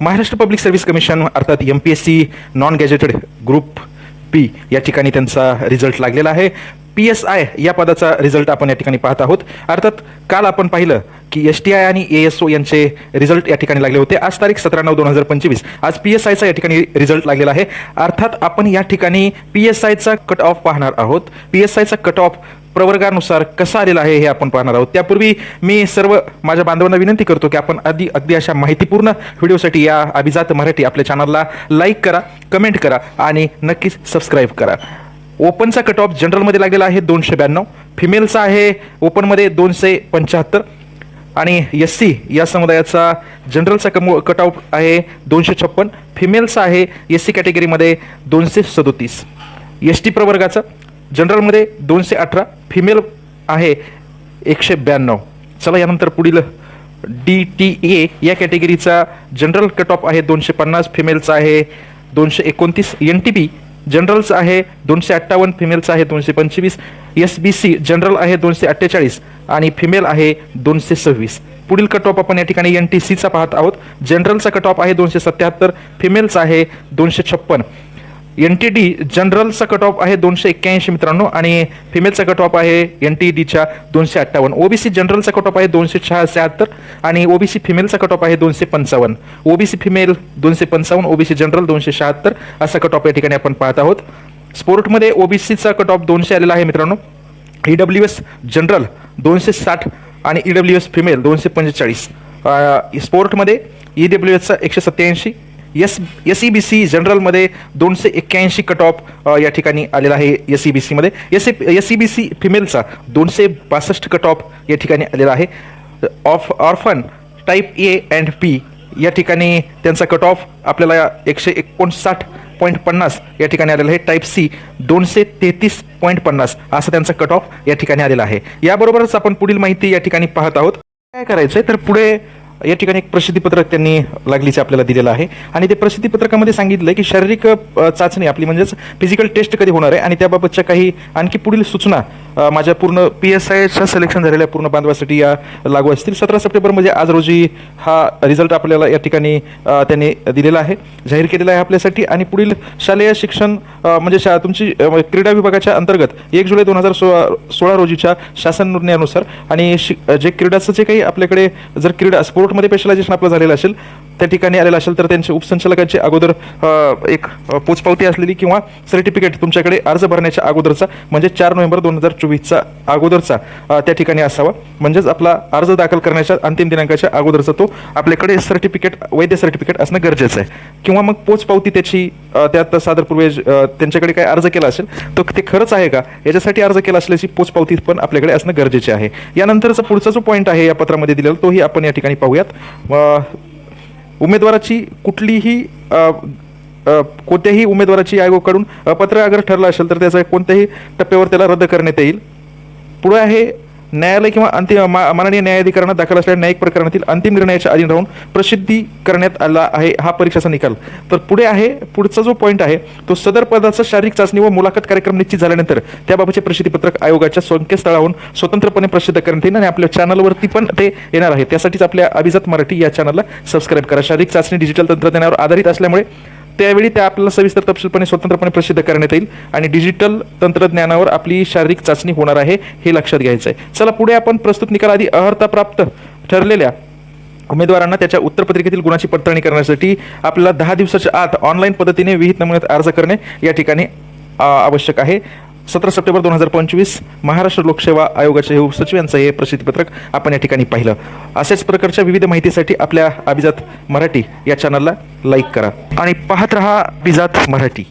Maharashtra public service commission अर्थात M P S C non gazetted group B या ठिकाणी त्यांचा रिझल्ट लागलेला आहे. पी एस आय या पदाचा रिझल्ट आपण या ठिकाणी पाहत आहोत. अर्थात काल आपण पाहिलं की एस टी आय आणि ए एस ओ यांचे रिझल्ट या ठिकाणी लागले होते. आज तारीख सतरा नऊ दोन हजार पंचवीस. आज पी एस आयचा या ठिकाणी रिझल्ट लागलेला आहे. अर्थात आपण या ठिकाणी पी एस आयचा कट ऑफ पाहणार आहोत. पी एस आयचा कट ऑफ प्रवर्गानुसार कसा आलेला आहे हे आपण पाहणार आहोत. त्यापूर्वी मी सर्व माझ्या बांधवांना विनंती करतो की आपण आधी अगदी अशा माहितीपूर्ण व्हिडिओसाठी या अभिजात मराठी आपल्या चॅनलला लाईक करा कमेंट करा आणि नक्कीच सबस्क्राईब करा. ओपनचा कट ऑफ जनरलमध्ये लागलेला आहे दोनशे ब्याण्णव फिमेलचा आहे ओपनमध्ये दोनशे पंच्याहत्तर आणि एस सी या समुदायाचा जनरलचा कमो कट ऑफ आहे दोनशे छप्पन फिमेलचा आहे एस सी कॅटेगरीमध्ये दोनशे सदोतीस. एस टी प्रवर्गाचं जनरलमध्ये दोनशे अठरा फिमेल आहे एकशे ब्याण्णव. चला यानंतर पुढील डी टी ए या कॅटेगरीचा जनरल कट ऑफ आहे दोनशे पन्नास फिमेलचा आहे दोनशे एकोणतीस. एन टी बी जनरलचा आहे दोनशे अठ्ठावन्न फिमेलचा आहे दोनशे पंचवीस. एस बी सी जनरल आहे दोनशे अठ्ठेचाळीस आणि फिमेल आहे दोनशे सव्वीस. पुढील कट ऑफ आपण या ठिकाणी एन टी सीचा पाहत आहोत. जनरलचा कट ऑफ आहे दोनशे सत्याहत्तर फिमेलचा आहे दोनशे छप्पन. एन टी डी जनरलचा कट ऑफ आहे दोनशे एक्क्याऐंशी मित्रांनो आणि फिमेलचा कट ऑफ आहे एन टी डीच्या दोनशे अठ्ठावन्न. ओबीसी जनरलचा कट ऑफ आहे दोनशे शहात्तर आणि ओबीसी फिमेलचा कट ऑफ आहे दोनशे पंचावन्न. ओबीसी फिमेल दोनशे पंचावन्न ओबीसी जनरल दोनशे शहात्तर असा कट ऑफ या ठिकाणी आपण पाहत आहोत. स्पोर्टमध्ये ओबीसीचा कट ऑफ दोनशे आलेला आहे मित्रांनो. ई डब्ल्यू एस जनरल दोनशे साठ आणि ई डब्ल्यू एस फिमेल दोनशे पंचेचाळीस. स्पोर्टमध्ये ई डब्ल्यू एसचा एकशे सत्याऐंशी S S E B C जनरलमध्ये दोनशे एक्क्याऐंशी कट ऑफ या ठिकाणी आलेला आहे एस ई बी सीमध्ये S S E B C फिमेलचा दोनशे बासष्ट कट ऑफ या ठिकाणी आलेला आहे. Of orphan type A and P या ठिकाणी त्यांचा कट ऑफ आपल्याला एकशे एकोणसाठ पॉईंट पन्नास या ठिकाणी आलेला आहे. टाईप सी दोनशे तेहतीस पॉईंट पन्नास असा त्यांचा कट ऑफ या ठिकाणी आलेला आहे. याबरोबरच आपण पुढील माहिती या ठिकाणी पाहत आहोत. काय करायचं आहे तर पुढे या ठिकाणी एक प्रसिद्धीपत्रक त्यांनी लागलीचे आपल्याला दिलेलं आहे. आणि ते प्रसिद्धीपत्रकामध्ये सांगितलं की शारीरिक चाचणी आपली म्हणजेच फिजिकल टेस्ट कधी होणार आहे आणि त्याबाबतच्या काही आणखी पुढील सूचना माझ्या पूर्ण पी एस आयच्या सिलेक्शन झालेल्या पूर्ण बांधवासाठी या लागू असतील. सतरा सप्टेंबर म्हणजे आज रोजी हा रिझल्ट आपल्याला या ठिकाणी त्यांनी दिलेला आहे. जाहीर केलेला आहे आपल्यासाठी. आणि पुढील शालेय शिक्षण म्हणजे शा तुमची क्रीडा विभागाच्या अंतर्गत एक जुलै दोन हजार सोळा सोळा रोजीच्या शासन निर्णयानुसार आणि शि जे क्रीडाचं जे काही आपल्याकडे जर क्रीडा स्पोर्टमध्ये स्पेशलायझेशन आपलं झालेलं असेल त्या ठिकाणी आलेलं असेल तर त्यांचे उपसंचालकांची अगोदर एक पोचपावती असलेली किंवा सर्टिफिकेट तुमच्याकडे अर्ज भरण्याच्या अगोदरचा म्हणजे चार नोव्हेंबर दोन हजार चोवीसचा अगोदरचा त्या ठिकाणी असावा. म्हणजेच आपला अर्ज दाखल करण्याच्या अंतिम दिनांकाच्या अगोदरचा तो आपल्याकडे सर्टिफिकेट वैध सर्टिफिकेट असणं गरजेचं आहे. किंवा मग पोचपावती त्याची त्यात सादरपूर्वे त्यांच्याकडे काय अर्ज केला असेल तर ते खरंच आहे का? याच्यासाठी अर्ज केला असल्याची पोचपावती पण आपल्याकडे असणं गरजेचे आहे. यानंतरचा पुढचा जो पॉईंट आहे या पत्रामध्ये दिलेला तोही आपण या ठिकाणी पाहूयात. उमेदवाराची कुठलीही कोणत्याही उमेदवाराची आयोगाकडून अपात्र अगर ठरला असेल तर त्याचा कोणत्याही टप्प्यावर त्याला रद्द करण्यात येईल. पुढे आहे न्यायालय किंवा अंतिम मा- माननीय न्यायाधिकरणात दाखल असलेल्या न्यायिक प्रकरणातील अंतिम निर्णयाच्या अधीन राहून प्रसिद्धी करण्यात आला आहे हा परीक्षाचा निकाल. तर पुढे आहे पुढचा जो पॉईंट आहे तो सदर पदाचा शारीरिक चाचणी व मुलाखत कार्यक्रम निश्चित झाल्यानंतर त्याबाबतचे प्रसिद्धीपत्रक आयोगाच्या संकेतस्थळाहून स्वतंत्रपणे प्रसिद्ध करण्यात येईल आणि आपल्या चॅनलवरती पण ते येणार आहे. त्यासाठीच आपल्या अभिजात मराठी या चॅनलला सबस्क्राईब करा. शारीरिक चाचणी डिजिटल तंत्रज्ञानावर आधारित असल्यामुळे त्यावेळी त्या आपल्याला सविस्तर तपशीलपणे स्वतंत्रपणे प्रसिद्ध करण्यात येईल आणि डिजिटल तंत्रज्ञानावर आपली शारीरिक चाचणी होणार आहे हे लक्षात घ्यायचं आहे चला पुढे आपण प्रस्तुत निकाल आधी अर्हता प्राप्त ठरलेल्या उमेदवारांना त्याच्या उत्तरपत्रिकेतील गुणाची पडताळणी करण्यासाठी आपल्याला दहा दिवसाच्या आत ऑनलाईन पद्धतीने विहित नमुन्यात अर्ज करणे या ठिकाणी आवश्यक आहे. सतरा सप्टेंबर दोन हजार पंचवीस महाराष्ट्र लोकसेवा आयोगाचे हे उपसचिव यांचं हे प्रसिद्धीपत्रक आपण या ठिकाणी पाहिलं. अशाच प्रकारच्या विविध माहितीसाठी आपल्या अभिजात मराठी या चॅनलला लाईक करा. आणि पाहत रहा अभिजात मराठी.